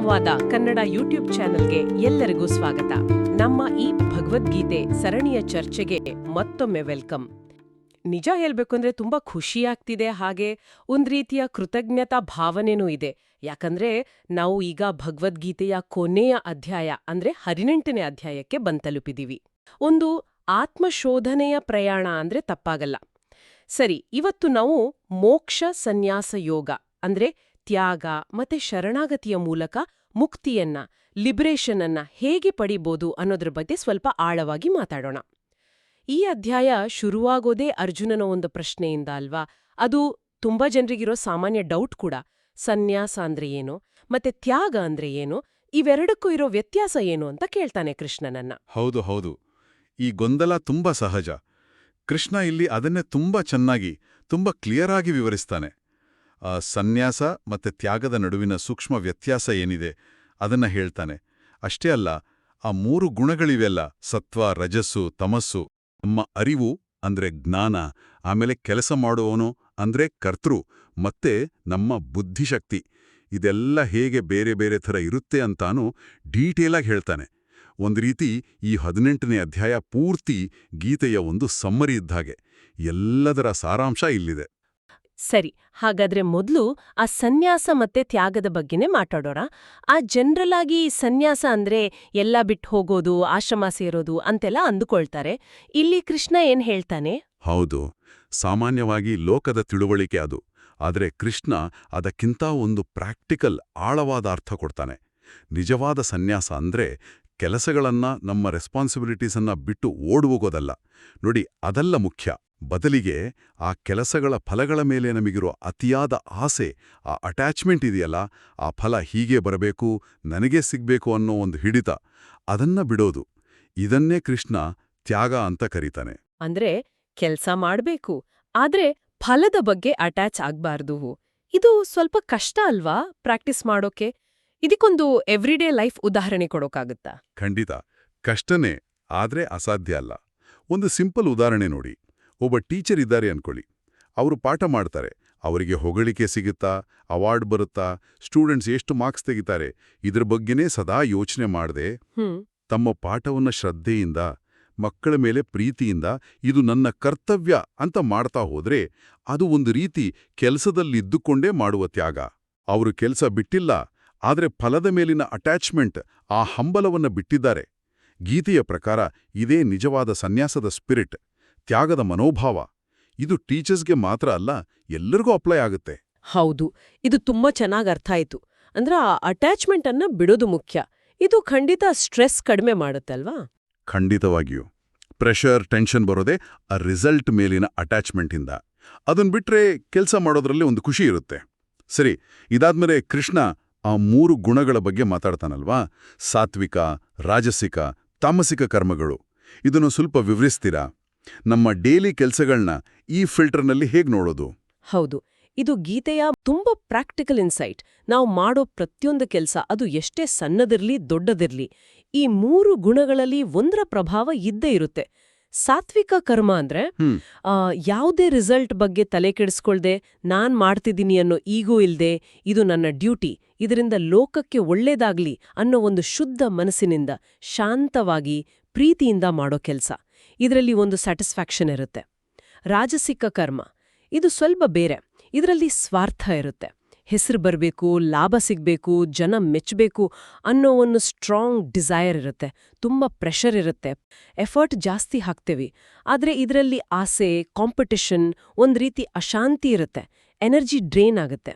ಸಂವಾದ ಕನ್ನಡ ಯೂಟ್ಯೂಬ್ ಚಾನೆಲ್ಗೆ ಎಲ್ಲರಿಗೂ ಸ್ವಾಗತ. ನಮ್ಮ ಈ ಭಗವದ್ಗೀತೆ ಸರಣಿಯ ಚರ್ಚೆಗೆ ಮತ್ತೊಮ್ಮೆ ವೆಲ್ಕಮ್. ನಿಜ ಹೇಳ್ಬೇಕು ಅಂದ್ರೆ ತುಂಬಾ ಖುಷಿಯಾಗ್ತಿದೆ ಹಾಗೆ ಒಂದ್ ರೀತಿಯ ಕೃತಜ್ಞತಾ ಭಾವನೆನೂ ಇದೆ. ಯಾಕಂದ್ರೆ ನಾವು ಈಗ ಭಗವದ್ಗೀತೆಯ ಕೊನೆಯ ಅಧ್ಯಾಯ, ಅಂದ್ರೆ ಹದಿನೆಂಟನೇ ಅಧ್ಯಾಯಕ್ಕೆ ಬಂತಲುಪಿದೀವಿ. ಒಂದು ಆತ್ಮಶೋಧನೆಯ ಪ್ರಯಾಣ ಅಂದ್ರೆ ತಪ್ಪಾಗಲ್ಲ. ಸರಿ, ಇವತ್ತು ನಾವು ಮೋಕ್ಷ ಸನ್ಯಾಸ ಯೋಗ, ಅಂದ್ರೆ ತ್ಯಾಗ ಮತ್ತೆ ಶರಣಾಗತಿಯ ಮೂಲಕ ಮುಕ್ತಿಯನ್ನ ಲಿಬರೇಷನ್ ಹೇಗೆ ಪಡಿಬೋದು ಅನ್ನೋದ್ರ ಬಗ್ಗೆ ಸ್ವಲ್ಪ ಆಳವಾಗಿ ಮಾತಾಡೋಣ. ಈ ಅಧ್ಯಾಯ ಶುರುವಾಗೋದೇ ಅರ್ಜುನನ ಒಂದು ಪ್ರಶ್ನೆಯಿಂದ ಅಲ್ವಾ? ಅದು ತುಂಬಾ ಜನರಿಗಿರೋ ಸಾಮಾನ್ಯ ಡೌಟ್ ಕೂಡ. ಸನ್ಯಾಸ ಅಂದ್ರೆ ಏನು? ಮತ್ತೆ ತ್ಯಾಗ ಅಂದ್ರೆ ಏನು? ಇವೆರಡಕ್ಕೂ ಇರೋ ವ್ಯತ್ಯಾಸ ಏನು ಅಂತ ಕೇಳ್ತಾನೆ ಕೃಷ್ಣನನ್ನ. ಹೌದು ಹೌದು. ಈ ಗೊಂದಲ ತುಂಬಾ ಸಹಜ. ಕೃಷ್ಣ ಇಲ್ಲಿ ಅದನ್ನೇ ತುಂಬಾ ಚೆನ್ನಾಗಿ, ತುಂಬಾ ಕ್ಲಿಯರ್ ಆಗಿ ವಿವರಿಸ್ತಾನೆ. ಸನ್ಯಾಸ ಮತ್ತೆ ತ್ಯಾಗದ ನಡುವಿನ ಸೂಕ್ಷ್ಮ ವ್ಯತ್ಯಾಸ ಏನಿದೆ ಅದನ್ನ ಹೇಳ್ತಾನೆ. ಅಷ್ಟೇ ಅಲ್ಲ, ಆ ಮೂರು ಗುಣಗಳಿವೆಲ್ಲ, ಸತ್ವ, ರಜಸ್ಸು, ತಮಸ್ಸು, ನಮ್ಮ ಅರಿವು ಅಂದ್ರೆ ಜ್ಞಾನ, ಆಮೇಲೆ ಕೆಲಸ ಮಾಡುವವನು ಅಂದ್ರೆ ಕರ್ತೃ, ಮತ್ತೆ ನಮ್ಮ ಬುದ್ಧಿಶಕ್ತಿ. ಇದೆಲ್ಲ ಹೇಗೆ ಬೇರೆ ಬೇರೆ ಥರ ಇರುತ್ತೆ ಅಂತಾನೂ ಡೀಟೇಲಾಗಿ ಹೇಳ್ತಾನೆ. ಒಂದು ರೀತಿ ಈ ಹದಿನೆಂಟನೇ ಅಧ್ಯಾಯ ಪೂರ್ತಿ ಗೀತೆಯ ಒಂದು ಸಮ್ಮರಿ ಇದ್ದಾಗೆ ಎಲ್ಲದರ ಸಾರಾಂಶ ಇಲ್ಲಿದೆ. ಸರಿ, ಹಾಗಾದ್ರೆ ಮೊದಲು ಆ ಸನ್ಯಾಸ ಮತ್ತೆ ತ್ಯಾಗದ ಬಗ್ಗೆನೇ ಮಾತಾಡೋಣ. ಆ ಜನರಲ್ ಆಗಿ ಸನ್ಯಾಸ ಅಂದ್ರೆ ಎಲ್ಲ ಬಿಟ್ಟು ಹೋಗೋದು, ಆಶ್ರಮ ಸೇರೋದು ಅಂತೆಲ್ಲ ಅಂದುಕೊಳ್ತಾರೆ. ಇಲ್ಲಿ ಕೃಷ್ಣ ಏನ್ ಹೇಳ್ತಾನೆ? ಹೌದು, ಸಾಮಾನ್ಯವಾಗಿ ಲೋಕದ ತಿಳುವಳಿಕೆ ಅದು. ಆದರೆ ಕೃಷ್ಣ ಅದಕ್ಕಿಂತ ಒಂದು ಪ್ರಾಕ್ಟಿಕಲ್ ಆಳವಾದ ಅರ್ಥ ಕೊಡ್ತಾನೆ. ನಿಜವಾದ ಸನ್ಯಾಸ ಅಂದ್ರೆ ಕೆಲಸಗಳನ್ನ ನಮ್ಮ ರೆಸ್ಪಾನ್ಸಿಬಿಲಿಟೀಸನ್ನ ಬಿಟ್ಟು ಓಡುವೋಗೋದಲ್ಲ ನೋಡಿ, ಅದಲ್ಲ ಮುಖ್ಯ. ಬದಲಿಗೆ ಆ ಕೆಲಸಗಳ ಫಲಗಳ ಮೇಲೆ ನಮಗಿರೋ ಅತಿಯಾದ ಆಸೆ ಆ ಅಟ್ಯಾಚ್ಮೆಂಟ್ ಇದೆಯಲ್ಲ ಆ ಫಲ ಹೀಗೆ ಬರಬೇಕು ನನಗೆ ಸಿಗಬೇಕು ಅನ್ನೋ ಒಂದು ಹಿಡಿತ ಅದನ್ನ ಬಿಡೋದು. ಇದನ್ನೇ ಕೃಷ್ಣ ತ್ಯಾಗ ಅಂತ ಕರೀತಾನೆ. ಅಂದ್ರೆ ಕೆಲಸ ಮಾಡ್ಬೇಕು ಆದ್ರೆ ಫಲದ ಬಗ್ಗೆ ಅಟ್ಯಾಚ್ ಆಗ್ಬಾರ್ದು. ಇದು ಸ್ವಲ್ಪ ಕಷ್ಟ ಅಲ್ವಾ ಪ್ರಾಕ್ಟೀಸ್ ಮಾಡೋಕೆ? ಇದಕ್ಕೊಂದು ಎವ್ರಿಡೇ ಲೈಫ್ ಉದಾಹರಣೆ ಕೊಡೋಕಾಗುತ್ತಾ? ಖಂಡಿತ. ಕಷ್ಟನೇ ಆದ್ರೆ ಅಸಾಧ್ಯ ಅಲ್ಲ. ಒಂದು ಸಿಂಪಲ್ ಉದಾಹರಣೆ ನೋಡಿ. ಒಬ್ಬ ಟೀಚರ್ ಇದ್ದಾರೆ ಅನ್ಕೊಳ್ಳಿ. ಅವರು ಪಾಠ ಮಾಡ್ತಾರೆ. ಅವರಿಗೆ ಹೊಗಳಿಕೆ ಸಿಗುತ್ತಾ ಅವಾರ್ಡ್ ಬರುತ್ತಾ ಸ್ಟೂಡೆಂಟ್ಸ್ ಎಷ್ಟು ಮಾರ್ಕ್ಸ್ ತೆಗಿತಾರೆ ಇದ್ರ ಬಗ್ಗೆನೇ ಸದಾ ಯೋಚನೆ ಮಾಡದೆ. ತಮ್ಮ ಪಾಠವನ್ನ ಶ್ರದ್ಧೆಯಿಂದ ಮಕ್ಕಳ ಮೇಲೆ ಪ್ರೀತಿಯಿಂದ ಇದು ನನ್ನ ಕರ್ತವ್ಯ ಅಂತ ಮಾಡ್ತಾ ಹೋದ್ರೆ ಅದು ಒಂದು ರೀತಿ ಕೆಲಸದಲ್ಲಿದ್ದುಕೊಂಡೇ ಮಾಡುವ ತ್ಯಾಗ. ಅವರು ಕೆಲಸ ಬಿಟ್ಟಿಲ್ಲ ಆದರೆ ಫಲದ ಮೇಲಿನ ಅಟ್ಯಾಚ್ಮೆಂಟ್ ಆ ಹಂಬಲವನ್ನ ಬಿಟ್ಟಿದ್ದಾರೆ. ಗೀತೆಯ ಪ್ರಕಾರ ಇದೇ ನಿಜವಾದ ಸನ್ಯಾಸದ ಸ್ಪಿರಿಟ್. ತ್ಯಾಗದ ಮನೋಭಾವ. ಇದು ಟೀಚರ್ಸ್ಗೆ ಮಾತ್ರ ಅಲ್ಲ ಎಲ್ಲರಿಗೂ ಅಪ್ಲೈ ಆಗುತ್ತೆ. ಹೌದು. ಇದು ತುಂಬಾ ಚೆನ್ನಾಗ್ ಅರ್ಥ ಆಯ್ತು. ಅಂದ್ರೆ ಆ ಅಟ್ಯಾಚ್ಮೆಂಟ್ ಅನ್ನ ಬಿಡೋದು ಮುಖ್ಯ. ಇದು ಖಂಡಿತ ಸ್ಟ್ರೆಸ್ ಕಡಿಮೆ ಮಾಡುತ್ತಲ್ವಾ ಖಂಡಿತವಾಗಿಯೂ. ಪ್ರೆಷರ್ ಟೆನ್ಷನ್ ಬರೋದೇ ಆ ರಿಸಲ್ಟ್ ಮೇಲಿನ ಅಟ್ಯಾಚ್ಮೆಂಟಿಂದ. ಅದನ್ ಬಿಟ್ರೆ ಕೆಲಸ ಮಾಡೋದ್ರಲ್ಲಿ ಒಂದು ಖುಷಿ ಇರುತ್ತೆ. ಸರಿ ಇದಾದ್ಮೇಲೆ ಕೃಷ್ಣ ಆ ಮೂರು ಗುಣಗಳ ಬಗ್ಗೆ ಮಾತಾಡ್ತಾನಲ್ವಾ? ಸಾತ್ವಿಕ ರಾಜಸಿಕ ತಾಮಸಿಕ ಕರ್ಮಗಳು. ಇದನ್ನು ಸ್ವಲ್ಪ ವಿವರಿಸ್ತೀರಾ? ನಮ್ಮ ಡೇಲಿ ಕೆಲಸಗಳನ್ನ ಈ ಫಿಲ್ಟರ್ನಲ್ಲಿ ಹೇಗೆ ನೋಡೋದು? ಹೌದು ಇದು ಗೀತೆಯ ತುಂಬಾ ಪ್ರಾಕ್ಟಿಕಲ್ ಇನ್ಸೈಟ್. ನಾವು ಮಾಡೋ ಪ್ರತಿಯೊಂದು ಕೆಲಸ ಅದು ಎಷ್ಟೇ ಸಣ್ಣದಿರ್ಲಿ ದೊಡ್ಡದಿರ್ಲಿ ಈ ಮೂರು ಗುಣಗಳಲ್ಲಿ ಒಂದರ ಪ್ರಭಾವ ಇದ್ದೇ ಇರುತ್ತೆ. ಸಾತ್ವಿಕ ಕರ್ಮ ಅಂದ್ರೆ ಯಾವುದೇ ರಿಸಲ್ಟ್ ಬಗ್ಗೆ ತಲೆ ಕೆಡಿಸ್ಕೊಳ್ದೆ ನಾನ್ ಮಾಡ್ತಿದ್ದೀನಿ ಅನ್ನೋ ಈಗೂ ಇಲ್ದೆ ಇದು ನನ್ನ ಡ್ಯೂಟಿ ಇದರಿಂದ ಲೋಕಕ್ಕೆ ಒಳ್ಳೇದಾಗ್ಲಿ ಅನ್ನೋ ಒಂದು ಶುದ್ಧ ಮನಸ್ಸಿನಿಂದ ಶಾಂತವಾಗಿ ಪ್ರೀತಿಯಿಂದ ಮಾಡೋ ಕೆಲ್ಸ. ಇದರಲ್ಲಿ ಒಂದು ಸ್ಯಾಟಿಸ್ಫ್ಯಾಕ್ಷನ್ ಇರುತ್ತೆ. ರಾಜಸಿಕ ಕರ್ಮ. ಇದು ಸ್ವಲ್ಪ ಬೇರೆ. ಇದರಲ್ಲಿ ಸ್ವಾರ್ಥ ಇರುತ್ತೆ. ಹೆಸರು ಬರಬೇಕು, ಲಾಭ ಸಿಗಬೇಕು, ಜನ ಮೆಚ್ಚಬೇಕು ಅನ್ನೋ ಒಂದು ಸ್ಟ್ರಾಂಗ್ ಡಿಸೈರ್ ಇರುತ್ತೆ. ತುಂಬ ಪ್ರೆಷರ್ ಇರುತ್ತೆ. ಎಫರ್ಟ್ ಜಾಸ್ತಿ ಹಾಕ್ತೇವೆ. ಆದರೆ ಇದರಲ್ಲಿ ಆಸೆ ಕಾಂಪಿಟಿಷನ್ ಒಂದು ರೀತಿ ಅಶಾಂತಿ ಇರುತ್ತೆ. ಎನರ್ಜಿ ಡ್ರೈನ್ ಆಗುತ್ತೆ.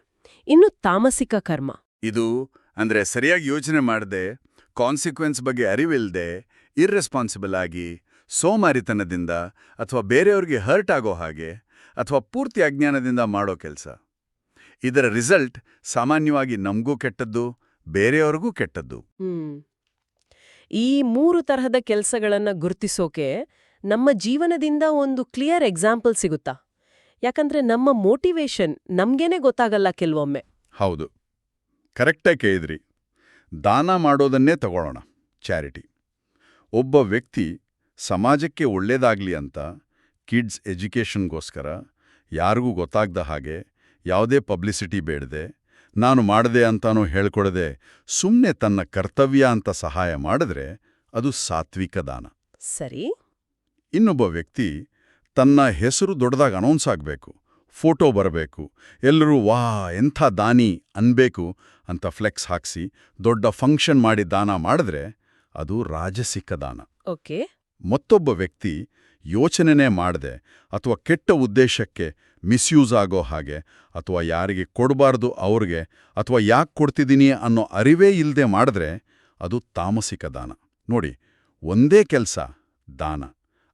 ಇನ್ನು ತಾಮಸಿಕ ಕರ್ಮ. ಇದು ಅಂದ್ರೆ ಸರಿಯಾಗಿ ಯೋಚನೆ ಮಾಡದೆ ಕಾನ್ಸಿಕ್ವೆನ್ಸ್ ಬಗ್ಗೆ ಅರಿವಿಲ್ಲದೆ ಇರ್ರೆಸ್ಪಾನ್ಸಿಬಲ್ ಆಗಿ ಸೋಮಾರಿತನದಿಂದ ಅಥವಾ ಬೇರೆಯವ್ರಿಗೆ ಹರ್ಟ್ ಆಗೋ ಹಾಗೆ ಅಥವಾ ಪೂರ್ತಿ ಅಜ್ಞಾನದಿಂದ ಮಾಡೋ ಕೆಲಸ. ಇದರ ರಿಸಲ್ಟ್ ಸಾಮಾನ್ಯವಾಗಿ ನಮಗೂ ಕೆಟ್ಟದ್ದು ಬೇರೆಯವ್ರಿಗೂ ಕೆಟ್ಟದ್ದು. ಈ ಮೂರು ತರಹದ ಕೆಲಸಗಳನ್ನು ಗುರುತಿಸೋಕೆ ನಮ್ಮ ಜೀವನದಿಂದ ಒಂದು ಕ್ಲಿಯರ್ ಎಕ್ಸಾಂಪಲ್ ಸಿಗುತ್ತಾ? ಯಾಕಂದ್ರೆ ನಮ್ಮ ಮೋಟಿವೇಶನ್ ನಮ್ಗೇನೆ ಗೊತ್ತಾಗಲ್ಲ ಕೆಲವೊಮ್ಮೆ. ಹೌದು. ಕರೆಕ್ಟಾಗಿ ಕೇಳಿದ್ರಿ. ದಾನ ಮಾಡೋದನ್ನೇ ತಗೊಳ್ಳೋಣ ಚಾರಿಟಿ ಒಬ್ಬ ವ್ಯಕ್ತಿ ಸಮಾಜಕ್ಕೆ ಒಳ್ಳೆಯದಾಗಲಿ ಅಂತ ಕಿಡ್ಸ್ ಎಜುಕೇಷನ್ಗೋಸ್ಕರ ಯಾರಿಗೂ ಗೊತ್ತಾಗ್ದ ಹಾಗೆ ಯಾವುದೇ ಪಬ್ಲಿಸಿಟಿ ಬೇಡದೆ ನಾನು ಮಾಡದೆ ಅಂತಾನೂ ಹೇಳ್ಕೊಡದೆ ಸುಮ್ಮನೆ ತನ್ನ ಕರ್ತವ್ಯ ಅಂತ ಸಹಾಯ ಮಾಡಿದ್ರೆ ಅದು ಸಾತ್ವಿಕ ದಾನ. ಸರಿ. ಇನ್ನೊಬ್ಬ ವ್ಯಕ್ತಿ ತನ್ನ ಹೆಸರು ದೊಡ್ಡದಾಗಿ ಅನೌನ್ಸ್ ಆಗಬೇಕು ಫೋಟೋ ಬರಬೇಕು ಎಲ್ಲರೂ ವಾ ಎಂಥ ದಾನಿ ಅನ್ಬೇಕು ಅಂತ ಫ್ಲೆಕ್ಸ್ ಹಾಕ್ಸಿ ದೊಡ್ಡ ಫಂಕ್ಷನ್ ಮಾಡಿ ದಾನ ಮಾಡಿದ್ರೆ ಅದು ರಾಜಸಿಕ ದಾನ. ಓಕೆ. ಮತ್ತೊಬ್ಬ ವ್ಯಕ್ತಿ ಯೋಚನೆನೇ ಮಾಡದೆ ಅಥವಾ ಕೆಟ್ಟ ಉದ್ದೇಶಕ್ಕೆ ಮಿಸ್ಯೂಸ್ ಆಗೋ ಹಾಗೆ ಅಥವಾ ಯಾರಿಗೆ ಕೊಡಬಾರ್ದು ಅವ್ರಿಗೆ ಅಥವಾ ಯಾಕೆ ಕೊಡ್ತಿದ್ದೀನಿ ಅನ್ನೋ ಅರಿವೇ ಇಲ್ಲದೆ ಮಾಡಿದ್ರೆ ಅದು ತಾಮಸಿಕ ದಾನ. ನೋಡಿ, ಒಂದೇ ಕೆಲಸ ದಾನ.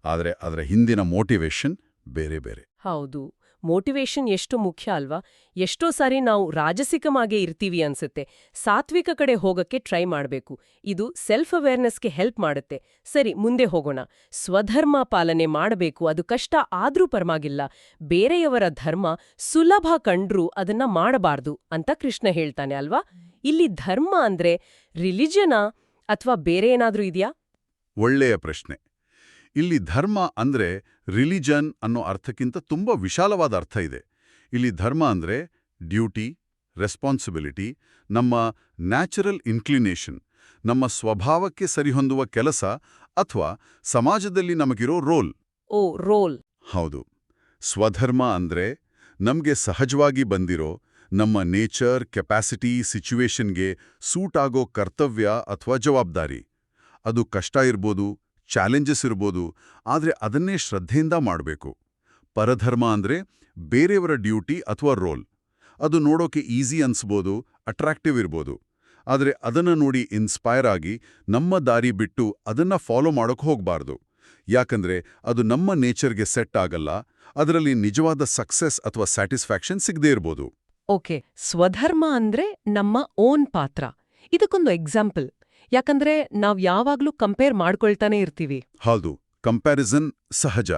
ಆದರೆ ಅದರ ಹಿಂದಿನ ಮೋಟಿವೇಶನ್ ಬೇರೆ ಬೇರೆ. ಹೌದು. ಮೋಟಿವೇಶನ್ ಎಷ್ಟು ಮುಖ್ಯ ಅಲ್ವಾ? ಎಷ್ಟೋ ಸಾರಿ ನಾವು ರಾಜಸಿಕಮಾಗೇ ಇರ್ತೀವಿ ಅನ್ಸುತ್ತೆ. ಸಾತ್ವಿಕ ಕಡೆ ಹೋಗಕ್ಕೆ ಟ್ರೈ ಮಾಡಬೇಕು. ಇದು ಸೆಲ್ಫ್ ಅವೇರ್ನೆಸ್ಗೆ ಹೆಲ್ಪ್ ಮಾಡುತ್ತೆ. ಸರಿ, ಮುಂದೆ ಹೋಗೋಣ. ಸ್ವಧರ್ಮ ಪಾಲನೆ ಮಾಡಬೇಕು. ಅದು ಕಷ್ಟ ಆದ್ರೂ ಪರವಾಗಿಲ್ಲ. ಬೇರೆಯವರ ಧರ್ಮ ಸುಲಭ ಕಂಡ್ರೂ ಅದನ್ನ ಮಾಡಬಾರ್ದು ಅಂತ ಕೃಷ್ಣ ಹೇಳ್ತಾನೆ ಅಲ್ವಾ? ಇಲ್ಲಿ ಧರ್ಮ ಅಂದ್ರೆ ರಿಲಿಜನಾ ಅಥವಾ ಬೇರೆ ಏನಾದ್ರೂ ಇದೆಯಾ? ಒಳ್ಳೆಯ ಪ್ರಶ್ನೆ. ಇಲ್ಲಿ ಧರ್ಮ ಅಂದ್ರೆ ರಿಲಿಜನ್ ಅನ್ನೋ ಅರ್ಥಕ್ಕಿಂತ ತುಂಬ ವಿಶಾಲವಾದ ಅರ್ಥ ಇದೆ. ಇಲ್ಲಿ ಧರ್ಮ ಅಂದ್ರೆ ಡ್ಯೂಟಿ ರೆಸ್ಪಾನ್ಸಿಬಿಲಿಟಿ ನಮ್ಮ ನ್ಯಾಚುರಲ್ ಇನ್ಕ್ಲಿನೇಷನ್ ನಮ್ಮ ಸ್ವಭಾವಕ್ಕೆ ಸರಿಹೊಂದುವ ಕೆಲಸ ಅಥವಾ ಸಮಾಜದಲ್ಲಿ ನಮಗಿರೋ ರೋಲ್. ಓ ರೋಲ್. ಹೌದು. ಸ್ವಧರ್ಮ ಅಂದ್ರೆ ನಮಗೆ ಸಹಜವಾಗಿ ಬಂದಿರೋ ನಮ್ಮ ನೇಚರ್ ಕೆಪಾಸಿಟಿ ಸಿಚುವೇಶನ್ಗೆ ಸೂಟ್ ಆಗೋ ಕರ್ತವ್ಯ ಅಥವಾ ಜವಾಬ್ದಾರಿ. ಅದು ಕಷ್ಟ ಇರ್ಬೋದು ಚಾಲೆಂಜಸ್ ಇರ್ಬೋದು, ಆದರೆ ಅದನ್ನೇ ಶ್ರದ್ಧೆಯಿಂದ ಮಾಡಬೇಕು. ಪರಧರ್ಮ ಅಂದ್ರೆ ಬೇರೆಯವರ ಡ್ಯೂಟಿ ಅಥವಾ ರೋಲ್. ಅದು ನೋಡೋಕೆ ಈಸಿ ಅನ್ಸ್ಬೋದು, ಅಟ್ರಾಕ್ಟಿವ್ ಇರ್ಬೋದು. ಆದರೆ ಅದನ್ನ ನೋಡಿ ಇನ್ಸ್ಪೈರ್ ಆಗಿ ನಮ್ಮ ದಾರಿ ಬಿಟ್ಟು ಅದನ್ನ ಫಾಲೋ ಮಾಡೋಕೆ ಹೋಗಬಾರ್ದು. ಯಾಕಂದ್ರೆ ಅದು ನಮ್ಮ ನೇಚರ್ಗೆ ಸೆಟ್ ಆಗಲ್ಲ, ಅದರಲ್ಲಿ ನಿಜವಾದ ಸಕ್ಸೆಸ್ ಅಥವಾ ಸ್ಯಾಟಿಸ್ಫ್ಯಾಕ್ಷನ್ ಸಿಗದೇ ಇರ್ಬೋದು. ಓಕೆ, ಸ್ವಧರ್ಮ ಅಂದ್ರೆ ನಮ್ಮ ಓನ್ ಪಾತ್ರ. ಇದಕ್ಕೊಂದು ಎಕ್ಸಾಂಪಲ್. ಯಾಕಂದ್ರೆ ನಾವ್ ಯಾವಾಗ್ಲೂ ಕಂಪೇರ್ ಮಾಡ್ಕೊಳ್ತಾನೆ ಇರ್ತೀವಿ. ಹೌದು ಕಂಪ್ಯಾರಿಸನ್ ಸಹಜ.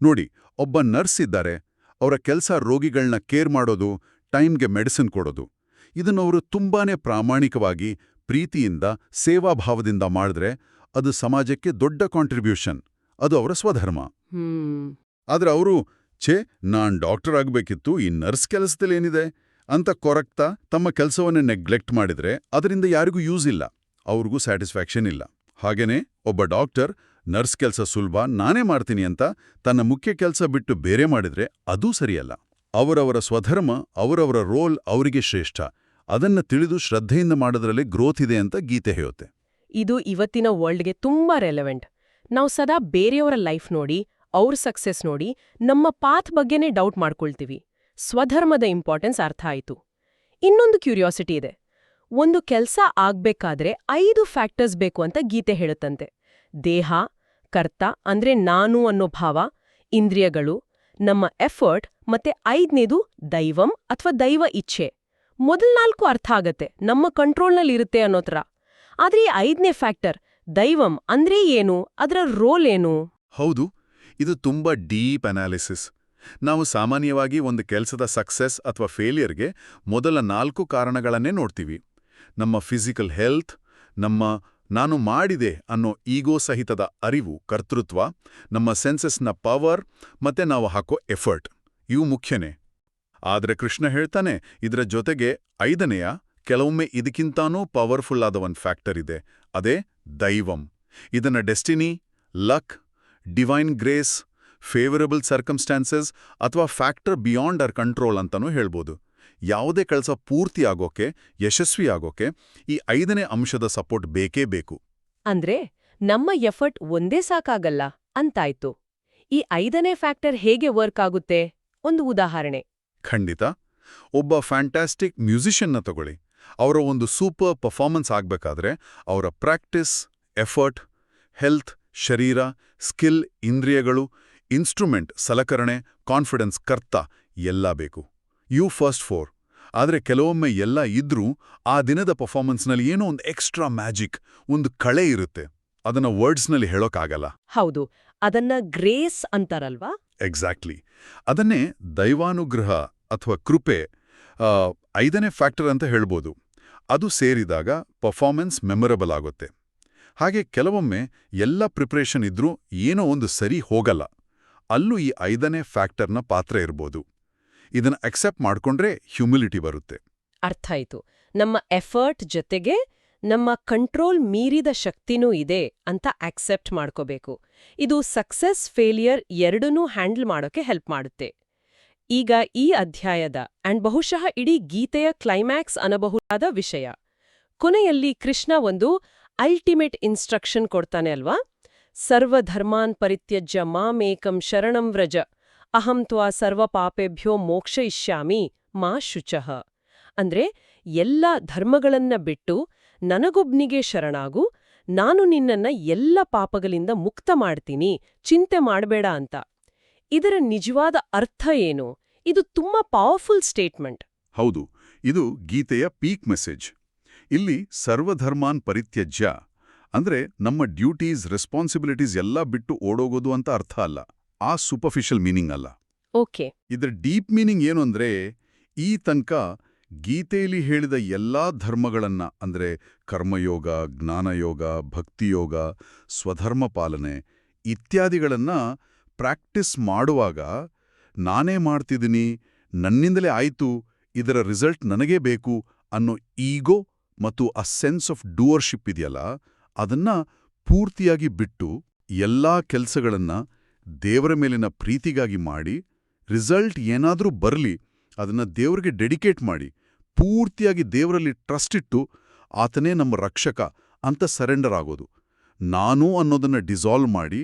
ನೋಡಿ ಒಬ್ಬ ನರ್ಸ್ ಇದ್ದಾರೆ ಅವರ ಕೆಲಸ ರೋಗಿಗಳನ್ನ ಕೇರ್ ಮಾಡೋದು ಟೈಮ್ಗೆ ಮೆಡಿಸಿನ್ ಕೊಡೋದು. ಇದನ್ನವರು ತುಂಬಾನೇ ಪ್ರಾಮಾಣಿಕವಾಗಿ ಪ್ರೀತಿಯಿಂದ ಸೇವಾಭಾವದಿಂದ ಮಾಡಿದ್ರೆ ಅದು ಸಮಾಜಕ್ಕೆ ದೊಡ್ಡ ಕಾಂಟ್ರಿಬ್ಯೂಷನ್ ಅದು ಅವರ ಸ್ವಧರ್ಮ. ಆದ್ರೆ ಅವರು ಛೇ ನಾನ್ ಡಾಕ್ಟರ್ ಆಗಬೇಕಿತ್ತು ಈ ನರ್ಸ್ ಕೆಲಸದಲ್ಲೇನಿದೆ ಅಂತ ಕೊರಕ್ತಾ ತಮ್ಮ ಕೆಲಸವನ್ನೇ ನೆಗ್ಲೆಕ್ಟ್ ಮಾಡಿದ್ರೆ ಅದರಿಂದ ಯಾರಿಗೂ ಯೂಸ್ ಇಲ್ಲ. ಅವ್ರಿಗೂ ಸ್ಯಾಟಿಸ್ಫ್ಯಾಕ್ಷನ್ ಇಲ್ಲ. ಹಾಗೇನೆ ಒಬ್ಬ ಡಾಕ್ಟರ್, ನರ್ಸ್ ಕೆಲಸ ಸುಲಭ, ನಾನೇ ಮಾಡ್ತೀನಿ ಅಂತ ತನ್ನ ಮುಖ್ಯ ಕೆಲಸ ಬಿಟ್ಟು ಬೇರೆ ಮಾಡಿದ್ರೆ ಅದೂ ಸರಿಯಲ್ಲ. ಅವರವರ ಸ್ವಧರ್ಮ, ಅವರವರ ರೋಲ್ ಅವರಿಗೆ ಶ್ರೇಷ್ಠ. ಅದನ್ನ ತಿಳಿದು ಶ್ರದ್ಧೆಯಿಂದ ಮಾಡೋದ್ರಲ್ಲಿ ಗ್ರೋತ್ ಇದೆ ಅಂತ ಗೀತೆ ಹೇಳುತ್ತೆ. ಇದು ಇವತ್ತಿನ ವರ್ಲ್ಡ್ಗೆ ತುಂಬಾ ರೆಲೆವೆಂಟ್ ನಾವು ಸದಾ ಬೇರೆಯವರ ಲೈಫ್ ನೋಡಿ, ಅವ್ರ ಸಕ್ಸೆಸ್ ನೋಡಿ, ನಮ್ಮ ಪಾತ್ ಬಗ್ಗೆನೇ ಡೌಟ್ ಮಾಡ್ಕೊಳ್ತೀವಿ. ಸ್ವಧರ್ಮದ ಇಂಪಾರ್ಟೆನ್ಸ್ ಅರ್ಥ ಆಯಿತು. ಇನ್ನೊಂದು ಕ್ಯೂರಿಯಾಸಿಟಿ ಇದೆ. ಒಂದು ಕೆಲಸ ಆಗ್ಬೇಕಾದ್ರೆ ಐದು ಫ್ಯಾಕ್ಟರ್ಸ್ ಬೇಕು ಅಂತ ಗೀತೆ ಹೇಳುತ್ತಂತೆ. ದೇಹ, ಕರ್ತ ಅಂದ್ರೆ ನಾನು ಅನ್ನೋ ಭಾವ, ಇಂದ್ರಿಯಗಳು, ನಮ್ಮ ಎಫರ್ಟ್ ಮತ್ತೆ ಐದನೇದು ದೈವಂ ಅಥವಾ ದೈವ ಇಚ್ಛೆ. ಮೊದಲ್ ನಾಲ್ಕು ಅರ್ಥ ಆಗತ್ತೆ, ನಮ್ಮ ಕಂಟ್ರೋಲ್ನಲ್ಲಿರುತ್ತೆ ಅನ್ನೋ ಥರ. ಆದ್ರೆ ಈ ಐದನೇ ಫ್ಯಾಕ್ಟರ್ ದೈವಂ ಅಂದ್ರೆ ಏನು, ಅದರ ರೋಲ್ ಏನು? ಹೌದು, ಇದು ತುಂಬಾ ಡೀಪ್ ಅನಾಲಿಸಿಸ್. ನಾವು ಸಾಮಾನ್ಯವಾಗಿ ಒಂದು ಕೆಲಸದ ಸಕ್ಸೆಸ್ ಅಥವಾ ಫೇಲಿಯರ್ಗೆ ಮೊದಲ ನಾಲ್ಕು ಕಾರಣಗಳನ್ನೇ ನೋಡ್ತೀವಿ. ನಮ್ಮ ಫಿಸಿಕಲ್ ಹೆಲ್ತ್ ನಮ್ಮ ನಾನು ಮಾಡಿದೆ ಅನ್ನೋ ಈಗೋ ಸಹಿತದ ಅರಿವು, ಕರ್ತೃತ್ವ, ನಮ್ಮ ಸೆನ್ಸಸ್ನ ಪವರ್ ಮತ್ತೆ ನಾವು ಹಾಕೋ ಎಫರ್ಟ್ ಇವು ಮುಖ್ಯನೇ. ಆದ್ರೆ ಕೃಷ್ಣ ಹೇಳ್ತಾನೆ, ಇದರ ಜೊತೆಗೆ ಐದನೆಯ, ಕೆಲವೊಮ್ಮೆ ಇದಕ್ಕಿಂತಾನೂ ಪವರ್ಫುಲ್ ಆದ ಒಂದು ಫ್ಯಾಕ್ಟರ್ ಇದೆ. ಅದೇ ದೈವಂ. ಇದನ್ನ destiny luck divine grace favourable circumstances ಅಥವಾ ಫ್ಯಾಕ್ಟರ್ ಬಿಯಾಂಡ್ ಅವರ್ ಕಂಟ್ರೋಲ್ ಅಂತನೂ ಹೇಳ್ಬೋದು. ಯಾವುದೇ ಕೆಲಸ ಪೂರ್ತಿ ಆಗೋಕೆ ಯಶಸ್ವಿ ಆಗೋಕೆ ಈ ಐದನೇ ಅಂಶದ ಸಪೋರ್ಟ್ ಬೇಕೇ ಬೇಕು. ಅಂದ್ರೆ ನಮ್ಮ ಎಫರ್ಟ್ ಒಂದೇ ಸಾಕಾಗಲ್ಲ ಅಂತಾಯ್ತು. ಈ ಐದನೇ ಫ್ಯಾಕ್ಟರ್ ಹೇಗೆ ವರ್ಕ್ ಆಗುತ್ತೆ? ಒಂದು ಉದಾಹರಣೆ. ಖಂಡಿತ. ಒಬ್ಬ ಫ್ಯಾಂಟಾಸ್ಟಿಕ್ ಮ್ಯೂಸಿಷಿಯನ್ನ ತಗೊಳ್ಳಿ. ಅವರ ಒಂದು ಸೂಪರ್ ಪರ್ಫಾರ್ಮೆನ್ಸ್ ಆಗಬೇಕಾದ್ರೆ ಅವರ ಪ್ರಾಕ್ಟೀಸ್ ಎಫರ್ಟ್ ಹೆಲ್ತ್ ಶರೀರ ಸ್ಕಿಲ್ ಇಂದ್ರಿಯಗಳು ಇನ್ಸ್ಟ್ರೂಮೆಂಟ್ ಸಲಕರಣೆ ಕಾನ್ಫಿಡೆನ್ಸ್ ಕರ್ತ ಎಲ್ಲ ಬೇಕು. You first four. ಆದರೆ ಕೆಲವೊಮ್ಮೆ ಎಲ್ಲ ಇದ್ರೂ ಆ ದಿನದ ಪರ್ಫಾರ್ಮೆನ್ಸ್ನಲ್ಲಿ ಏನೋ ಒಂದು ಎಕ್ಸ್ಟ್ರಾ ಮ್ಯಾಜಿಕ್ ಒಂದು ಕಳೆ ಇರುತ್ತೆ. ಅದನ್ನ ವರ್ಡ್ಸ್ನಲ್ಲಿ ಹೇಳೋಕ್ಕಾಗಲ್ಲ. ಹೌದು. ಅದನ್ನ ಗ್ರೇಸ್ ಅಂತಾರಲ್ವಾ? ಎಕ್ಸಾಕ್ಟ್ಲಿ. ಅದನ್ನೇ ದೈವಾನುಗ್ರಹ ಅಥವಾ ಕೃಪೆ ಐದನೇ ಫ್ಯಾಕ್ಟರ್ ಅಂತ ಹೇಳ್ಬೋದು. ಅದು ಸೇರಿದಾಗ ಪರ್ಫಾರ್ಮೆನ್ಸ್ ಮೆಮೊರಬಲ್ ಆಗುತ್ತೆ. ಹಾಗೆ ಕೆಲವೊಮ್ಮೆ ಎಲ್ಲ ಪ್ರಿಪ್ರೇಷನ್ ಇದ್ರೂ ಏನೋ ಒಂದು ಸರಿ ಹೋಗಲ್ಲ. ಅಲ್ಲೂ ಈ ಐದನೇ ಫ್ಯಾಕ್ಟರ್ನ ಪಾತ್ರ ಇರ್ಬೋದು. ಇದನ್ನ ಅಕ್ಸೆಪ್ಟ್ ಮಾಡ್ಕೊಂಡ್ರೆ ಹ್ಯೂಮಿಲಿಟಿ ಬರುತ್ತೆ. ಅರ್ಥ ಆಯ್ತು. ನಮ್ಮ ಎಫರ್ಟ್ ಜೊತೆಗೆ ನಮ್ಮ ಕಂಟ್ರೋಲ್ ಮೀರಿದ ಶಕ್ತಿನೂ ಇದೆ ಅಂತ ಆಕ್ಸೆಪ್ಟ್ ಮಾಡ್ಕೋಬೇಕು. ಇದು ಸಕ್ಸಸ್ ಫೇಲಿಯರ್ ಎರಡನ್ನೂ ಹ್ಯಾಂಡಲ್ ಮಾಡೋಕೆ ಹೆಲ್ಪ್ ಮಾಡುತ್ತೆ. ಈಗ ಈ ಅಧ್ಯಾಯದ ಅಂಡ್ ಬಹುಶಃ ಇಡೀ ಗೀತೆಯ ಕ್ಲೈಮ್ಯಾಕ್ಸ್ ಅನ್ನಬಹುದಾದ ವಿಷಯ. ಕೊನೆಯಲ್ಲಿ ಕೃಷ್ಣ ಒಂದು ಅಲ್ಟಿಮೇಟ್ ಇನ್ಸ್ಟ್ರಕ್ಷನ್ ಕೊಡ್ತಾನೆ ಅಲ್ವಾ? ಸರ್ವಧರ್ಮಾನ್ ಪರಿತ್ಯಜ್ಯ ಮಾಮೇಕಂ ಶರಣಂ ವ್ರಜ. ಅಹಂ ತ್ವಾ ಸರ್ವ ಪಾಪೇಭ್ಯೋ ಮೋಕ್ಷಯಿಷ್ಯಾಮಿ ಮಾ ಶುಚಃ. ಅಂದ್ರೆ ಎಲ್ಲ ಧರ್ಮಗಳನ್ನ ಬಿಟ್ಟು ನನಗೊಬ್ನಿಗೆ ಶರಣಾಗು, ನಾನು ನಿನ್ನನ್ನ ಎಲ್ಲ ಪಾಪಗಳಿಂದ ಮುಕ್ತ ಮಾಡ್ತೀನಿ, ಚಿಂತೆ ಮಾಡಬೇಡ ಅಂತ. ಇದರ ನಿಜವಾದ ಅರ್ಥ ಏನು? ಇದು ತುಂಬಾ ಪವರ್ಫುಲ್ ಸ್ಟೇಟ್ಮೆಂಟ್ ಹೌದು, ಇದು ಗೀತೆಯ ಪೀಕ್ ಮೆಸೇಜ್ ಇಲ್ಲಿ ಸರ್ವಧರ್ಮಾನ್ ಪರಿತ್ಯಜ್ಯ, ಅಂದ್ರೆ ನಮ್ಮ ಡ್ಯೂಟೀಸ್ ರೆಸ್ಪಾನ್ಸಿಬಿಲಿಟೀಸ್ ಎಲ್ಲ ಬಿಟ್ಟು ಓಡೋಗೋದು ಅಂತ ಅರ್ಥ ಅಲ್ಲ. ಆ ಸೂಪರ್ಫಿಷಿಯಲ್ ಮೀನಿಂಗ್ ಅಲ್ಲ. ಓಕೆ. ಇದರ ಡೀಪ್ ಮೀನಿಂಗ್ ಏನು ಅಂದ್ರೆ ಈ ತನಕ ಗೀತೆಯಲ್ಲಿ ಹೇಳಿದ ಎಲ್ಲಾ ಧರ್ಮಗಳನ್ನ ಅಂದ್ರೆ ಕರ್ಮಯೋಗ ಜ್ಞಾನಯೋಗ ಭಕ್ತಿಯೋಗ ಸ್ವಧರ್ಮ ಪಾಲನೆ ಇತ್ಯಾದಿಗಳನ್ನ ಪ್ರಾಕ್ಟೀಸ್ ಮಾಡುವಾಗ ನಾನೇ ಮಾಡ್ತಿದ್ದೀನಿ ನನ್ನಿಂದಲೇ ಆಯಿತು ಇದರ ರಿಸಲ್ಟ್ ನನಗೇ ಬೇಕು ಅನ್ನೋ ಈಗೋ ಮತ್ತು ಆ ಸೆನ್ಸ್ ಆಫ್ ಡೂವರ್ಶಿಪ್ ಇದೆಯಲ್ಲ ಅದನ್ನ ಪೂರ್ತಿಯಾಗಿ ಬಿಟ್ಟು ಎಲ್ಲಾ ಕೆಲಸಗಳನ್ನ ದೇವರ ಮೇಲಿನ ಪ್ರೀತಿಗಾಗಿ ಮಾಡಿ ರಿಸಲ್ಟ್ ಏನಾದರೂ ಬರಲಿ ಅದನ್ನು ದೇವರಿಗೆ ಡೆಡಿಕೇಟ್ ಮಾಡಿ ಪೂರ್ತಿಯಾಗಿ ದೇವರಲ್ಲಿ ಟ್ರಸ್ಟ್ ಇಟ್ಟು ಆತನೇ ನಮ್ಮ ರಕ್ಷಕ ಅಂತ ಸರೆಂಡರ್ ಆಗೋದು. ನಾನು ಅನ್ನೋದನ್ನ ಡಿಸಾಲ್ವ್ ಮಾಡಿ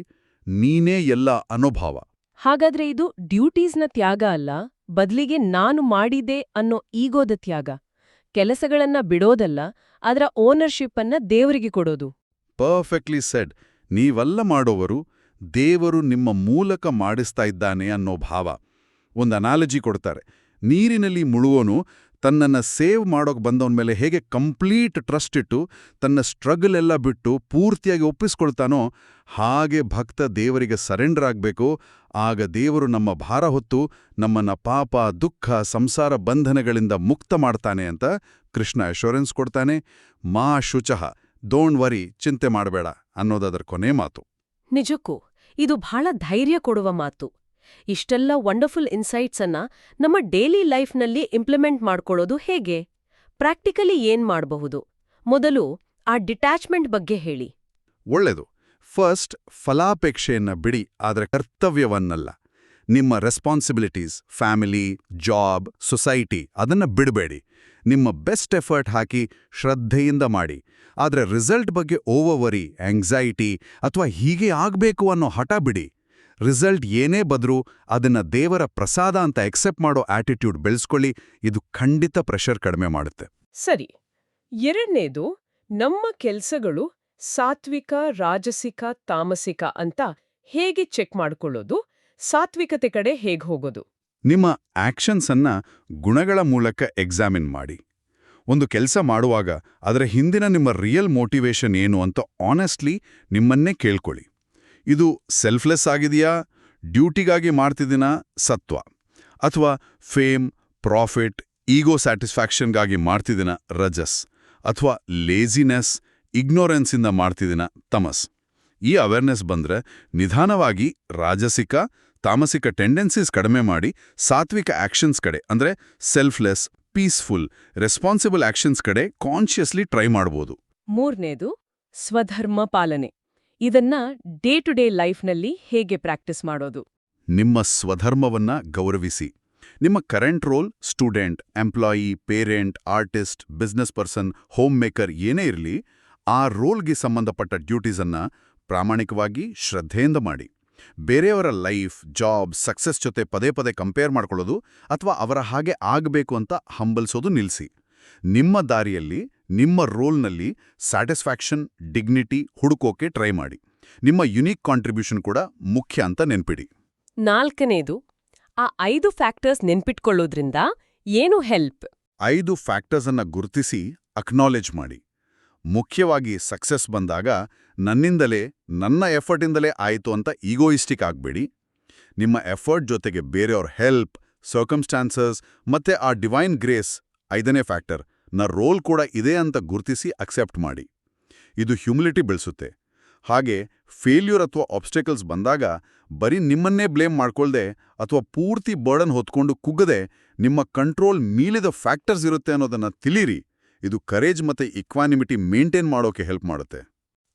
ನೀನೇ ಎಲ್ಲ ಅನೋಭಾವ. ಹಾಗಾದ್ರೆ ಇದು ಡ್ಯೂಟೀಸ್ನ ತ್ಯಾಗ ಅಲ್ಲ ಬದಲಿಗೆ ನಾನು ಮಾಡಿದೆ ಅನ್ನೋ ಈಗೋದ ತ್ಯಾಗ. ಕೆಲಸಗಳನ್ನ ಬಿಡೋದಲ್ಲ ಅದರ ಓನರ್ಶಿಪ್ ಅನ್ನ ದೇವರಿಗೆ ಕೊಡೋದು. ಪರ್ಫೆಕ್ಟ್ಲಿ ಸೆಡ್ ನೀವೆಲ್ಲ ಮಾಡೋವರು ದೇವರು ನಿಮ್ಮ ಮೂಲಕ ಮಾಡಿಸ್ತಾ ಇದ್ದಾನೆ ಅನ್ನೋ ಭಾವ. ಒಂದು ಅನಾಲಜಿ ಕೊಡ್ತಾರೆ. ನೀರಿನಲ್ಲಿ ಮುಳುಗೋನು, ತನ್ನನ್ನ ಸೇವ್ ಮಾಡೋಕೆ ಬಂದವನ ಮೇಲೆ ಹೇಗೆ ಕಂಪ್ಲೀಟ್ ಟ್ರಸ್ಟ್ ಇಟ್ಟು, ತನ್ನ ಸ್ಟ್ರಗಲ್ ಎಲ್ಲ ಬಿಟ್ಟು ಪೂರ್ತಿಯಾಗಿ ಒಪ್ಪಿಸ್ಕೊಳ್ತಾನೋ, ಹಾಗೆ ಭಕ್ತ ದೇವರಿಗೆ ಸರೆಂಡರ್ ಆಗಬೇಕು, ಆಗ ದೇವರು ನಮ್ಮ ಭಾರ ಹೊತ್ತು ನಮ್ಮನ್ನ ಪಾಪ, ದುಃಖ, ಸಂಸಾರ ಬಂಧನಗಳಿಂದ ಮುಕ್ತ ಮಾಡ್ತಾನೆ ಅಂತ ಕೃಷ್ಣ ಅಶ್ಯೂರೆನ್ಸ್ ಕೊಡ್ತಾನೆ. ಮಾ ಶುಚಃ ಡೋಂಟ್ ವರಿ ಚಿಂತೆ ಮಾಡಬೇಡ ಅನ್ನೋದದರ ಕೊನೆ ಮಾತು. ನಿಜಕ್ಕೂ, ಇದು ಬಹಳ ಧೈರ್ಯ ಕೊಡುವ ಮಾತು. ಇಷ್ಟೆಲ್ಲ ವಂಡರ್ಫುಲ್ ಇನ್ಸೈಟ್ಸ್ ನಮ್ಮ ಡೈಲಿ ಲೈಫ್ನಲ್ಲಿ ಇಂಪ್ಲಿಮೆಂಟ್ ಮಾಡ್ಕೊಳ್ಳೋದು ಹೇಗೆ? ಪ್ರಾಕ್ಟಿಕಲಿ ಏನ್ ಮಾಡಬಹುದು? ಮೊದಲು ಆ ಡಿಟ್ಯಾಚ್ಮೆಂಟ್ ಬಗ್ಗೆ ಹೇಳಿ. ಒಳ್ಳೆದು. ಫಸ್ಟ್, ಫಲಾಪೇಕ್ಷೆಯನ್ನ ಬಿಡಿ, ಆದರೆ ಕರ್ತವ್ಯವನ್ನಲ್ಲ. ನಿಮ್ಮ ರೆಸ್ಪಾನ್ಸಿಬಿಲಿಟೀಸ್, ಫ್ಯಾಮಿಲಿ, ಜಾಬ್, ಸೊಸೈಟಿ, ಅದನ್ನ ಬಿಡಬೇಡಿ. ನಿಮ್ಮ ಬೆಸ್ಟ್ ಎಫರ್ಟ್ ಹಾಕಿ ಶ್ರದ್ಧೆಯಿಂದ ಮಾಡಿ. ಆದರೆ ರಿಸಲ್ಟ್ ಬಗ್ಗೆ ಓವವರಿ ಆಂಗ್ಸೈಟಿ ಅಥವಾ ಹೀಗೆ ಆಗಬೇಕು ಅನ್ನೋ ಹಠ ಬಿಡಿ. ರಿಸಲ್ಟ್ ಏನೇ ಬದ್ರೂ ಅದನ್ನ ದೇವರ ಪ್ರಸಾದ ಅಂತ ಎಕ್ಸೆಪ್ಟ್ ಮಾಡೋ ಆಟಿಟ್ಯೂಡ್ ಬೆಳೆಸ್ಕೊಳ್ಳಿ. ಇದು ಖಂಡಿತ ಪ್ರೆಷರ್ ಕಡಿಮೆ ಮಾಡುತ್ತೆ. ಸರಿ. ಎರಡನೇದು, ನಮ್ಮ ಕೆಲಸಗಳು ಸಾತ್ವಿಕ, ರಾಜಸಿಕ, ತಾಮಸಿಕ ಅಂತ ಹೇಗೆ ಚೆಕ್ ಮಾಡ್ಕೊಳ್ಳೋದು? ಸಾತ್ವಿಕತೆ ಕಡೆ ಹೇಗೆ ಹೋಗೋದು? ನಿಮ್ಮ ಆಕ್ಷನ್ಸ್ ಅನ್ನ ಗುಣಗಳ ಮೂಲಕ ಎಕ್ಸಾಮಿನ್ ಮಾಡಿ. ಒಂದು ಕೆಲಸ ಮಾಡುವಾಗ ಅದರ ಹಿಂದಿನ ನಿಮ್ಮ ರಿಯಲ್ ಮೋಟಿವೇಶನ್ ಏನು ಅಂತ ಆನೆಸ್ಟ್ಲಿ ನಿಮ್ಮನ್ನೇ ಕೇಳ್ಕೊಳ್ಳಿ. ಇದು ಸೆಲ್ಫ್ಲೆಸ್ ಆಗಿದೆಯಾ? ಡ್ಯೂಟಿಗಾಗಿ ಮಾಡ್ತಿದ್ದೀನ? ಸತ್ವ. ಅಥವಾ ಫೇಮ್, ಪ್ರಾಫಿಟ್, ಈಗೋ ಸ್ಯಾಟಿಸ್ಫ್ಯಾಕ್ಷನ್ಗಾಗಿ ಮಾಡ್ತಿದ್ದೀನ? ರಜಸ್. ಅಥವಾ ಲೇಜಿನೆಸ್ ಇಗ್ನೋರೆನ್ಸಿಂದ ಮಾಡ್ತಿದ್ದೀನ? ತಮಸ್. ಈ ಅವೇರ್ನೆಸ್ ಬಂದರೆ ನಿಧಾನವಾಗಿ ರಾಜಸಿಕ ತಾಮಸಿಕ ಟೆಂಡೆನ್ಸೀಸ್ ಕಡಿಮೆ ಮಾಡಿ ಸಾತ್ವಿಕ ಆಕ್ಷನ್ಸ್ ಕಡೆ ಅಂದ್ರೆ ಸೆಲ್ಫ್ಲೆಸ್ ಪೀಸ್ಫುಲ್ ರೆಸ್ಪಾನ್ಸಿಬಲ್ ಆಕ್ಷನ್ಸ್ ಕಡೆ ಕಾನ್ಷಿಯಸ್ಲಿ ಟ್ರೈ ಮಾಡ್ಬೋದು. ಮೂರನೇದು ಸ್ವಧರ್ಮ ಪಾಲನೆ. ಇದನ್ನ ಡೇ ಟು ಡೇ ಲೈಫ್ನಲ್ಲಿ ಹೇಗೆ ಪ್ರಾಕ್ಟೀಸ್ ಮಾಡೋದು? ನಿಮ್ಮ ಸ್ವಧರ್ಮವನ್ನ ಗೌರವಿಸಿ. ನಿಮ್ಮ current role student employee parent artist business person home maker ಏನೇ ಇರಲಿ ಆ ರೋಲ್ಗೆ ಸಂಬಂಧಪಟ್ಟ ಡ್ಯೂಟೀಸನ್ನ ಪ್ರಾಮಾಣಿಕವಾಗಿ ಶ್ರದ್ಧೆಯಿಂದ ಮಾಡಿ. ಬೇರೆಯವರ ಲೈಫ್ ಜಾಬ್ ಸಕ್ಸಸ್ ಜೊತೆ ಪದೇ ಪದೇ ಕಂಪೇರ್ ಮಾಡ್ಕೊಳ್ಳೋದು ಅಥವಾ ಅವರ ಹಾಗೆ ಆಗಬೇಕು ಅಂತ ಹಂಬಲಿಸೋದು ನಿಲ್ಲಿಸಿ ನಿಮ್ಮ ದಾರಿಯಲ್ಲಿ ನಿಮ್ಮ ರೋಲ್ನಲ್ಲಿ ಸ್ಯಾಟಿಸ್ಫ್ಯಾಕ್ಷನ್ ಡಿಗ್ನಿಟಿ ಹುಡುಕೋಕೆ ಟ್ರೈ ಮಾಡಿ. ನಿಮ್ಮ ಯುನೀಕ್ ಕಾಂಟ್ರಿಬ್ಯೂಷನ್ ಕೂಡ ಮುಖ್ಯ ಅಂತ ನೆನ್ಪಿಡಿ. ನಾಲ್ಕನೇದು ಆ ಐದು ಫ್ಯಾಕ್ಟರ್ಸ್ ನೆನ್ಪಿಟ್ಕೊಳ್ಳೋದ್ರಿಂದ ಏನು ಹೆಲ್ಪ್? ಐದು ಫ್ಯಾಕ್ಟರ್ಸ್ ಅನ್ನ ಗುರುತಿಸಿ ಅಕ್ನಾಲೆಜ್ ಮಾಡಿ. ಮುಖ್ಯವಾಗಿ ಸಕ್ಸಸ್ ಬಂದಾಗ ನನ್ನಿಂದಲೇ, ನನ್ನ ಎಫರ್ಟಿಂದಲೇ ಆಯಿತು ಅಂತ ಈಗೋಯಿಸ್ಟಿಕ್ ಆಗಬೇಡಿ. ನಿಮ್ಮ ಎಫರ್ಟ್ ಜೊತೆಗೆ ಬೇರೆಯವ್ರ ಹೆಲ್ಪ್ ಸರ್ಕಮ್ಸ್ಟಾನ್ಸಸ್ ಮತ್ತೆ ಆ ಡಿವೈನ್ ಗ್ರೇಸ್ ಐದನೇ ಫ್ಯಾಕ್ಟರ್ನ ರೋಲ್ ಕೂಡ ಇದೆ ಅಂತ ಗುರುತಿಸಿ ಅಕ್ಸೆಪ್ಟ್ ಮಾಡಿ. ಇದು ಹ್ಯುಮಿಲಿಟಿ ಬೆಳೆಸುತ್ತೆ. ಹಾಗೆ ಫೇಲ್ಯೂರ್ ಅಥವಾ ಆಬ್ಸ್ಟೆಕಲ್ಸ್ ಬಂದಾಗ ಬರೀ ನಿಮ್ಮನ್ನೇ ಬ್ಲೇಮ್ ಮಾಡ್ಕೊಳ್ದೆ ಅಥವಾ ಪೂರ್ತಿ ಬರ್ಡನ್ ಹೊತ್ಕೊಂಡು ಕುಗ್ಗದೆ ನಿಮ್ಮ ಕಂಟ್ರೋಲ್ ಮೀಲಿದ ಫ್ಯಾಕ್ಟರ್ಸ್ ಇರುತ್ತೆ ಅನ್ನೋದನ್ನ ತಿಳಿರಿ. ಇದು ಕರೇಜ್ ಮತ್ತೆ ಇಕ್ವಾನಿಮಿಟಿ ಮೇಂಟೈನ್ ಮಾಡೋಕೆ ಹೆಲ್ಪ್ ಮಾಡುತ್ತೆ.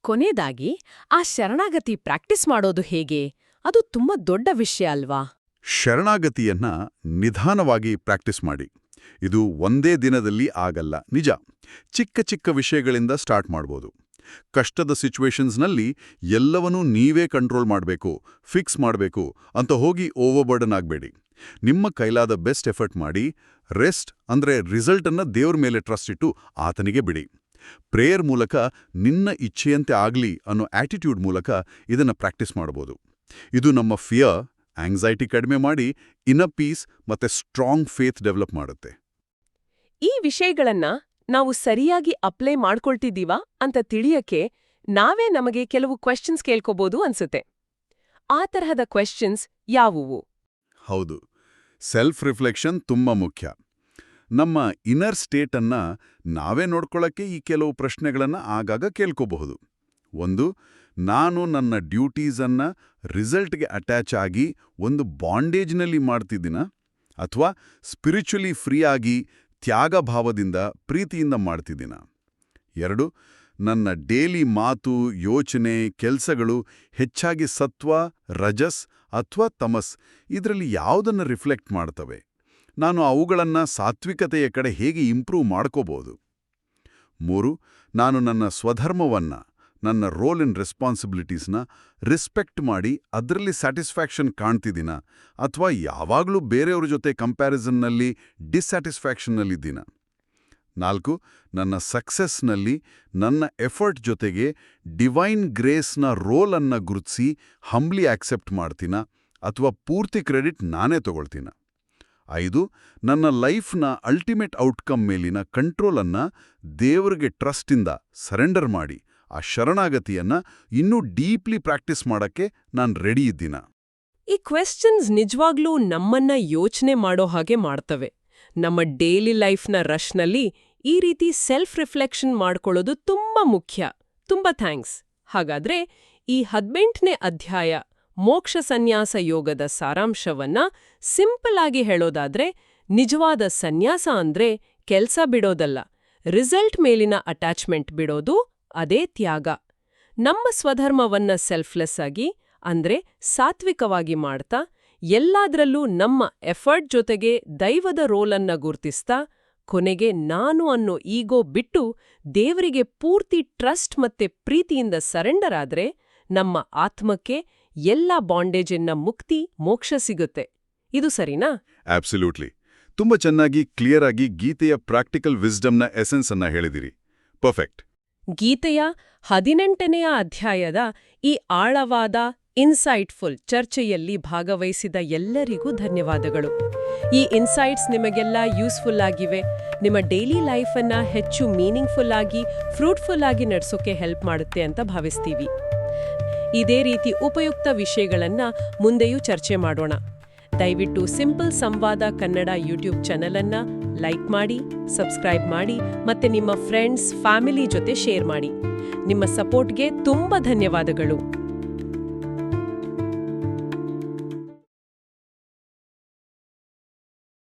ಕೊನೆಯದಾಗಿ ಆ ಶರಣಾಗತಿ ಪ್ರಾಕ್ಟೀಸ್ ಮಾಡೋದು ಹೇಗೆ? ಅದು ತುಂಬಾ ದೊಡ್ಡ ವಿಷಯ ಅಲ್ವಾ? ಶರಣಾಗತಿಯನ್ನ ನಿಧಾನವಾಗಿ ಪ್ರಾಕ್ಟೀಸ್ ಮಾಡಿ. ಇದು ಒಂದೇ ದಿನದಲ್ಲಿ ಆಗಲ್ಲ ನಿಜ. ಚಿಕ್ಕ ಚಿಕ್ಕ ವಿಷಯಗಳಿಂದ ಸ್ಟಾರ್ಟ್ ಮಾಡ್ಬೋದು. ಕಷ್ಟದ ಸಿಚುವೇಶನ್ಸ್ನಲ್ಲಿ ಎಲ್ಲವನ್ನೂ ನೀವೇ ಕಂಟ್ರೋಲ್ ಮಾಡಬೇಕು ಫಿಕ್ಸ್ ಮಾಡಬೇಕು ಅಂತ ಹೋಗಿ ಓವರ್ಬರ್ಡನ್ ಆಗಬೇಡಿ. ನಿಮ್ಮ ಕೈಲಾದ ಬೆಸ್ಟ್ ಎಫರ್ಟ್ ಮಾಡಿ ರೆಸ್ಟ್ ಅಂದ್ರೆ ರಿಸಲ್ಟನ್ನು ದೇವ್ರ ಮೇಲೆ ಟ್ರಸ್ಟ್ ಇಟ್ಟು ಆತನಿಗೆ ಬಿಡಿ. ಪ್ರೇಯರ್ ಮೂಲಕ ನಿನ್ನ ಇಚ್ಛೆಯಂತೆ ಆಗಲಿ ಅನ್ನೋ ಆಟಿಟ್ಯೂಡ್ ಮೂಲಕ ಇದನ್ನ ಪ್ರಾಕ್ಟೀಸ್ ಮಾಡ್ಬೋದು. ಇದು ನಮ್ಮ ಫಿಯರ್ ಆಂಗ್ಸೈಟಿ ಕಡಿಮೆ ಮಾಡಿ ಇನ್ನ ಪೀಸ್ ಮತ್ತೆ ಸ್ಟ್ರಾಂಗ್ ಫೇತ್ ಡೆವಲಪ್ ಮಾಡುತ್ತೆ. ಈ ವಿಷಯಗಳನ್ನ ನಾವು ಸರಿಯಾಗಿ ಅಪ್ಲೈ ಮಾಡ್ಕೊಳ್ತಿದ್ದೀವಾ ಅಂತ ತಿಳಿಯಕ್ಕೆ ನಾವೇ ನಮಗೆ ಕೆಲವು ಕ್ವೆಶ್ಚನ್ಸ್ ಕೇಳ್ಕೋಬೋದು ಅನ್ಸುತ್ತೆ. ಆ ತರಹದ ಕ್ವೆಶ್ಚನ್ಸ್ ಯಾವುವು? ಹೌದು. ಸೆಲ್ಫ್ ರಿಫ್ಲೆಕ್ಷನ್ ತುಂಬ ಮುಖ್ಯ. ನಮ್ಮ ಇನ್ನರ್ ಸ್ಟೇಟನ್ನು ನಾವೇ ನೋಡ್ಕೊಳ್ಳೋಕ್ಕೆ ಈ ಕೆಲವು ಪ್ರಶ್ನೆಗಳನ್ನು ಆಗಾಗ ಕೇಳ್ಕೋಬಹುದು. ಒಂದು, ನಾನು ನನ್ನ ಡ್ಯೂಟೀಸನ್ನು ರಿಸಲ್ಟ್ಗೆ ಅಟ್ಯಾಚ್ ಆಗಿ ಒಂದು ಬಾಂಡೇಜ್ನಲ್ಲಿ ಮಾಡ್ತಿದ್ದೀನ? ಅಥವಾ ಸ್ಪಿರಿಚುಲಿ ಫ್ರೀ ಆಗಿ ತ್ಯಾಗ ಭಾವದಿಂದ ಪ್ರೀತಿಯಿಂದ ಮಾಡ್ತಿದ್ದೀನ? ಎರಡು, ನನ್ನ ಡೇಲಿ ಮಾತು, ಯೋಚನೆ, ಕೆಲಸಗಳು ಹೆಚ್ಚಾಗಿ ಸತ್ವ, ರಜಸ್ ಅಥವಾ ತಮಸ್ ಇದರಲ್ಲಿ ಯಾವುದನ್ನು ರಿಫ್ಲೆಕ್ಟ್ ಮಾಡ್ತವೆ? ನಾನು ಅವುಗಳನ್ನ ಸಾತ್ವಿಕತೆಯ ಕಡೆ ಹೇಗೆ ಇಂಪ್ರೂವ್ ಮಾಡ್ಕೋಬಹುದು ಮೂರು, ನಾನು ನನ್ನ ಸ್ವಧರ್ಮವನ್ನ, ನನ್ನ ರೋಲ್ ಇನ್ ರೆಸ್ಪಾನ್ಸಿಬಿಲಿಟೀಸ್ನ ರಿಸ್ಪೆಕ್ಟ್ ಮಾಡಿ ಅದರಲ್ಲಿ ಸ್ಯಾಟಿಸ್ಫ್ಯಾಕ್ಷನ್ ಕಾಣ್ತಿದ್ದೀನ? ಅಥವಾ ಯಾವಾಗಲೂ ಬೇರೆಯವ್ರ ಜೊತೆ ಕಂಪ್ಯಾರಿಸನ್ನಲ್ಲಿ ಡಿಸ್ಸ್ಯಾಟಿಸ್ಫ್ಯಾಕ್ಷನ್ನಲ್ಲಿದ್ದೀನ ನಾಲ್ಕು, ನನ್ನ ಸಕ್ಸಸ್ನಲ್ಲಿ ನನ್ನ ಎಫರ್ಟ್ ಜೊತೆಗೆ ಡಿವೈನ್ ಗ್ರೇಸ್ನ ರೋಲನ್ನು ಗುರುತಿಸಿ ಹಂಬ್ಲಿ ಆಕ್ಸೆಪ್ಟ್ ಮಾಡ್ತೀನ? ಅಥವಾ ಪೂರ್ತಿ ಕ್ರೆಡಿಟ್ ನಾನೇ ತಗೊಳ್ತೀನ? ಐದು, ನನ್ನ ಲೈಫ್ನ ಅಲ್ಟಿಮೇಟ್ ಔಟ್ಕಮ್ ಮೇಲಿನ ಕಂಟ್ರೋಲನ್ನು ದೇವರಿಗೆ ಟ್ರಸ್ಟಿಂದ ಸರೆಂಡರ್ ಮಾಡಿ, ಆ ಶರಣಾಗತಿಯನ್ನ ಇನ್ನೂ ಡೀಪ್ಲಿ ಪ್ರಾಕ್ಟೀಸ್ ಮಾಡಕ್ಕೆ ನಾನು ರೆಡಿ ಇದ್ದೀನ. ಈ ಕ್ವೆಶ್ಚನ್ಸ್ ನಿಜವಾಗ್ಲೂ ನಮ್ಮನ್ನ ಯೋಚನೆ ಮಾಡೋ ಹಾಗೆ ಮಾಡ್ತವೆ. ನಮ್ಮ ಡೈಲಿ ಲೈಫ್ನ ರಶ್ನಲ್ಲಿ ಈ ರೀತಿ ಸೆಲ್ಫ್ ರಿಫ್ಲೆಕ್ಷನ್ ಮಾಡ್ಕೊಳ್ಳೋದು ತುಂಬಾ ಮುಖ್ಯ. ತುಂಬಾ ಥ್ಯಾಂಕ್ಸ್. ಹಾಗಾದ್ರೆ ಈ ಹದಿನೆಂಟನೇ ಅಧ್ಯಾಯ ಮೋಕ್ಷ ಸನ್ಯಾಸ ಯೋಗದ ಸಾರಾಂಶವನ್ನ ಸಿಂಪಲ್ ಆಗಿ ಹೇಳೋದಾದ್ರೆ, ನಿಜವಾದ ಸನ್ಯಾಸ ಅಂದ್ರೆ ಕೆಲ್ಸ ಬಿಡೋದಲ್ಲ. ರಿಸಲ್ಟ್ ಮೇಲಿನ ಅಟ್ಯಾಚ್ಮೆಂಟ್ ಬಿಡೋದು ಅದೇ ತ್ಯಾಗ. ನಮ್ಮ ಸ್ವಧರ್ಮವನ್ನ ಸೆಲ್ಫ್ಲೆಸ್ ಆಗಿ, ಅಂದ್ರೆ ಸಾತ್ವಿಕವಾಗಿ ಮಾಡ್ತಾ, ಎಲ್ಲಾದ್ರಲ್ಲೂ ನಮ್ಮ ಎಫರ್ಟ್ ಜೊತೆಗೆ ದೈವದ ರೋಲನ್ನ ಗುರ್ತಿಸ್ತಾ, ಕೊನೆಗೆ ನಾನು ಅನ್ನೋ ಈಗೋ ಬಿಟ್ಟು ದೇವರಿಗೆ ಪೂರ್ತಿ ಟ್ರಸ್ಟ್ ಮತ್ತೆ ಪ್ರೀತಿಯಿಂದ ಸರೆಂಡರ್ ಆದ್ರೆ ನಮ್ಮ ಆತ್ಮಕ್ಕೆ ಎಲ್ಲ ಬಾಂಡೇಜಿನ ಮುಕ್ತಿ ಮೋಕ್ಷ ಸಿಗುತ್ತೆ. ಇದು ಸರಿನಾ? ಆಬ್ಸಲ್ಯೂಟ್ಲಿ ತುಂಬಾ ಚೆನ್ನಾಗಿ ಕ್ಲಿಯರ್ ಆಗಿ ಗೀತೆಯ ಪ್ರಾಕ್ಟಿಕಲ್ ವಿಸ್ಡಮ್ನ ಎಸೆನ್ಸ್ ಅನ್ನ ಹೇಳಿದಿರಿ. ಪರ್ಫೆಕ್ಟ್ ಗೀತೆಯ ಹದಿನೆಂಟನೆಯ ಅಧ್ಯಾಯದ ಈ ಆಳವಾದ ಇನ್ಸೈಟ್ಫುಲ್ ಚರ್ಚೆಯಲ್ಲಿ ಭಾಗವಹಿಸಿದ ಎಲ್ಲರಿಗೂ ಧನ್ಯವಾದಗಳು. ಈ ಇನ್ಸೈಟ್ಸ್ ನಿಮಗೆಲ್ಲ ಯೂಸ್ಫುಲ್ ಆಗಿವೆ. ನಿಮ್ಮ ಡೈಲಿ ಲೈಫನ್ನು ಹೆಚ್ಚು ಮೀನಿಂಗ್ಫುಲ್ ಆಗಿ ಫ್ರೂಟ್ಫುಲ್ ಆಗಿ ನಡೆಸೋಕೆ ಹೆಲ್ಪ್ ಮಾಡುತ್ತೆ ಅಂತ ಭಾವಿಸ್ತೀವಿ. ಇದೇ ರೀತಿ ಉಪಯುಕ್ತ ವಿಷಯಗಳನ್ನು ಮುಂದೆಯೂ ಚರ್ಚೆ ಮಾಡೋಣ. ದಯವಿಟ್ಟು ಸಿಂಪಲ್ ಸಂವಾದ ಕನ್ನಡ ಯೂಟ್ಯೂಬ್ ಚಾನಲನ್ನು ಲೈಕ್ ಮಾಡಿ, ಸಬ್ಸ್ಕ್ರೈಬ್ ಮಾಡಿ ಮತ್ತೆ ನಿಮ್ಮ ಫ್ರೆಂಡ್ಸ್, ಫ್ಯಾಮಿಲಿ ಜೊತೆ ಶೇರ್ ಮಾಡಿ. ನಿಮ್ಮ ಸಪೋರ್ಟ್ಗೆ ತುಂಬ ಧನ್ಯವಾದಗಳು.